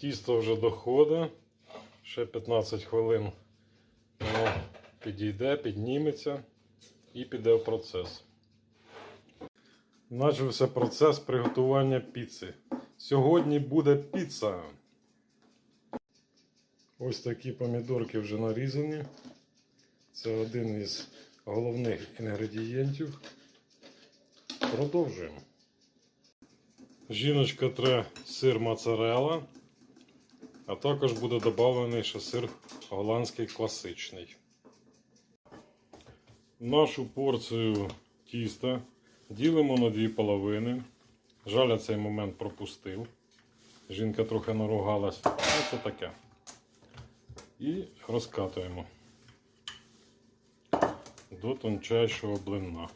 Тісто вже доходить. Ще 15 хвилин воно підійде, підніметься і піде в процес. Начався процес приготування піци. Сьогодні буде піца. Ось такі помідорки вже нарізані. Це один із головних інгредієнтів. Продовжуємо. Жіночка тре сир моцарелла, а також буде додавлений ще сир голландський класичний. Нашу порцію тіста ділимо на дві половини. Жаль, цей момент пропустив. Жінка трохи наругалась. Ну, це таке. І розкатуємо до тончайшого блина.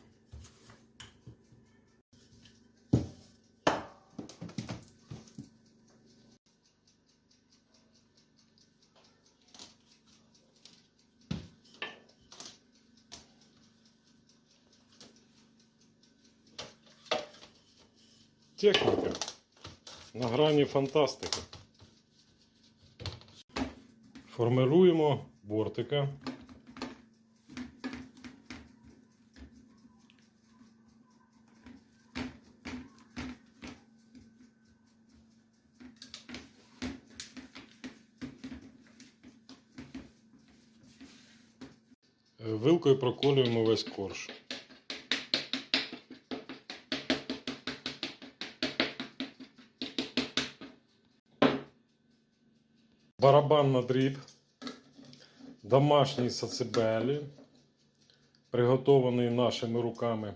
Техніка на грані фантастики. Формируємо бортика. Е, Вилкою проколюємо весь корж. Барабан на дріб, домашній сацибелі, приготований нашими руками.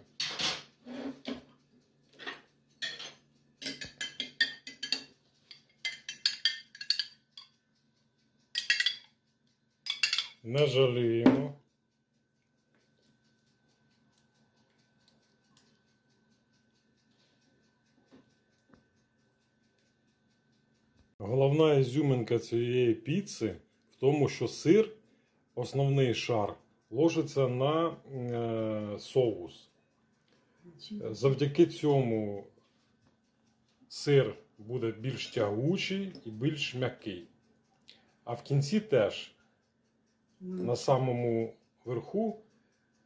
Не жаліємо. Головна ізюминка цієї піци в тому, що сир, основний шар, ложиться на е, соус. Завдяки цьому сир буде більш тягучий і більш м'який. А в кінці теж на самому верху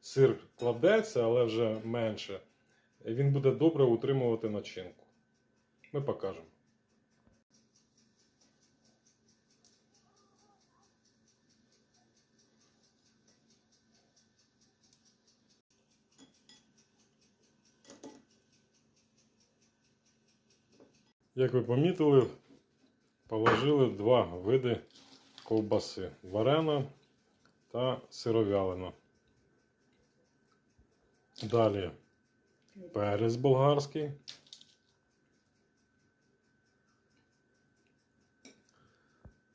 сир кладеться, але вже менше. Він буде добре утримувати начинку. Ми покажемо. Як ви помітили, положили два види ковбаси: варена та сировялина. Далі перець болгарський.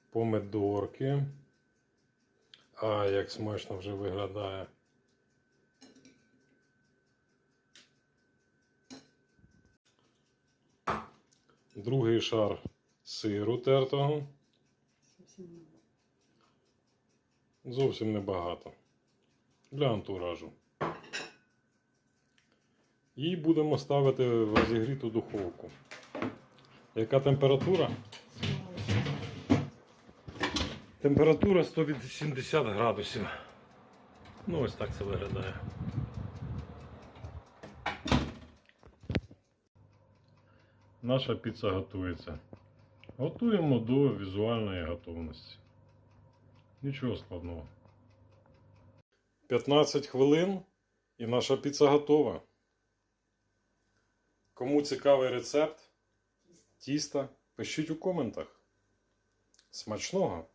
Помидорки. А як смачно вже виглядає. Другий шар сиру тертого. Зовсім небагато. Для антуражу. І будемо ставити в розігріту духовку. Яка температура? Температура 180 градусів. Ну, ось так це виглядає. Наша піца готується. Готуємо до візуальної готовності. Нічого складного. 15 хвилин і наша піца готова. Кому цікавий рецепт тіста, пишіть у коментах. Смачного!